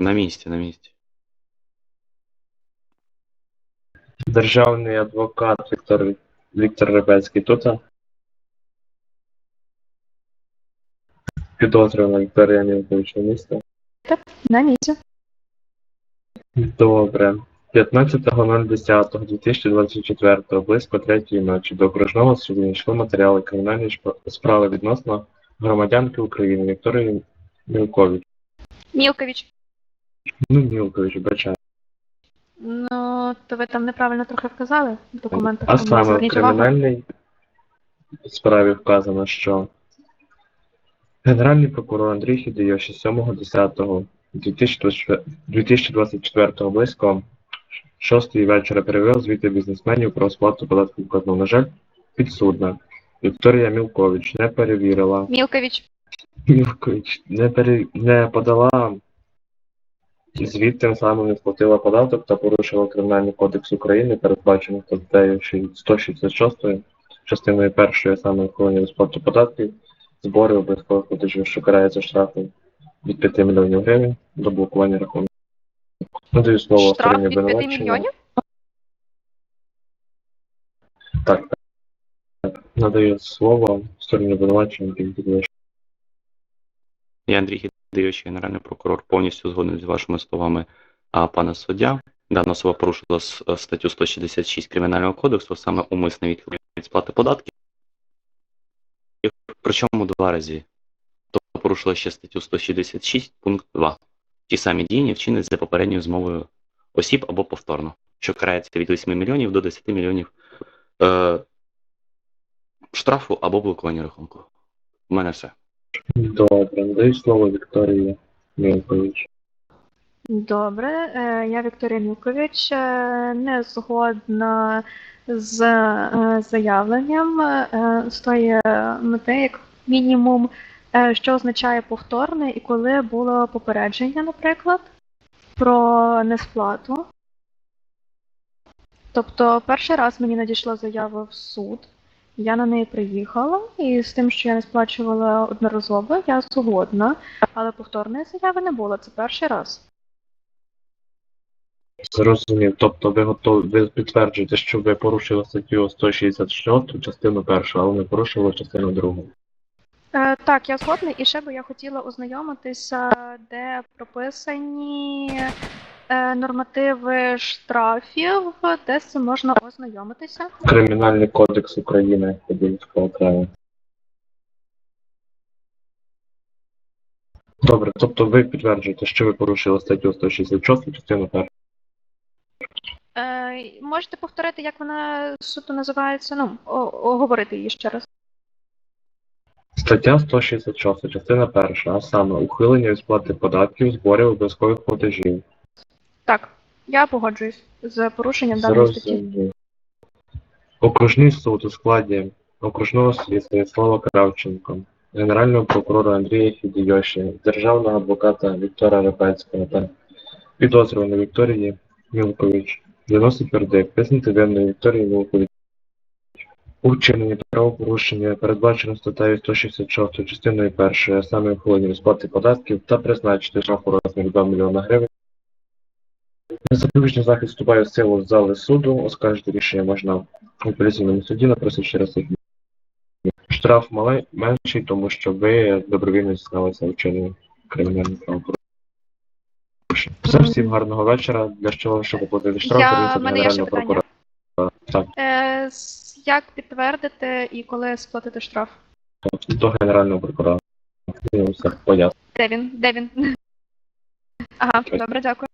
На місці, на місці. Державний адвокат Віктор, Віктор Ребецький тут. Підозрювана Вікторія Мілкович на місце. На місці. Добре. 15.010.2024 близько третьої ночі до окружного суду надійшли матеріали кримінальної справи відносно громадянки України Вікторії Мілкович. Мілкович. Ну, Мілкович, бачаю. Ну, то ви там неправильно трохи вказали в документах. А саме в кримінальній справі вказано, що Генеральний прокурор Андрій Хідайоші 7.10.2024 близько 6 вечора перевів звіти бізнесменів про сплату податків вказано. На жаль, підсудна Вікторія Мілкович не перевірила Мілкович. Мілкович не, пере... не подала звіт, тим самим не сплатила податок та порушила Кримінальний кодекс України, передбачений статтею 166 частиною першої саме ухилення від сплати податків, збори обов'язкових платежів, що карається штрафом від 5 мільйонів гривень до блокування рахунку. Надаю слово Штраф від 5 обвинувачення. мільйонів? Так, так. Надаю слово стороні обвинувачення. Я Андрій Гідайович, генеральний прокурор, повністю згоден з вашими словами, а, пане суддя. Дана особа порушила статтю 166 Кримінального кодексу, саме умисне відхилення від сплати податків. Причому два рази. Тобто порушила ще статтю 166 пункт 2. Ті самі дії не вчинять за попередньою змовою осіб або повторно, що карається від 8 мільйонів до 10 мільйонів е, штрафу або блокування рахунку. У мене все. Добре, надаю слово Вікторії Мілкович. Добре, е, я Вікторія Мілкович, е, не згодна з е, заявленням з тої мети, як мінімум, що означає повторне і коли було попередження, наприклад, про несплату. Тобто, перший раз мені надійшла заява в суд, я на неї приїхала, і з тим, що я не сплачувала одноразово, я згодна, але повторної заяви не було, це перший раз. Зрозумів. Тобто ви готові ви підтверджуєте, що ви порушили статтю 166, частину першу, але не порушили частину другу. Е, так, я згодна, і ще би я хотіла ознайомитися, де прописані нормативи штрафів, де з цим можна ознайомитися. Кримінальний кодекс України Подільського краю. Добре, тобто ви підтверджуєте, що ви порушили статтю 166, частину першу. Е, можете повторити, як вона суто називається? Ну, оговорити її ще раз. Стаття 166, частина перша, а саме ухилення від сплати податків, зборів, обов'язкових платежів. Так, я погоджуюсь з порушенням даної статті. Окружний суд у складі окружного слідства Ярослава Кравченко, Генерального прокурора Андрія Хідійоші, Державного адвоката Віктора Репецького та підозрюваної Вікторії Мілкович виносить вердикт визнати винною Вікторії Мілкович у вчиненні правопорушення, передбачено статтею 166 частиною 1, а саме ухилення від сплати податків та призначити штраф у розмірі 2 мільйона гривень Запобіжний захід вступає в силу з зали суду, оскаржити рішення можна в апеляційному суді, напросивши через суд. Штраф мале, менший, тому що ви добровільно зізналися у вчиненні кримінального правопорушення. Все, всім гарного вечора. Для чого, щоб оплатити штраф, Я- в мене є ще генерального прокурора. Так, Е, с- як підтвердити і коли сплатити штраф? до генерального прокурора. Ну, все, понятно. Де він? Де він? Ага, добре, дякую.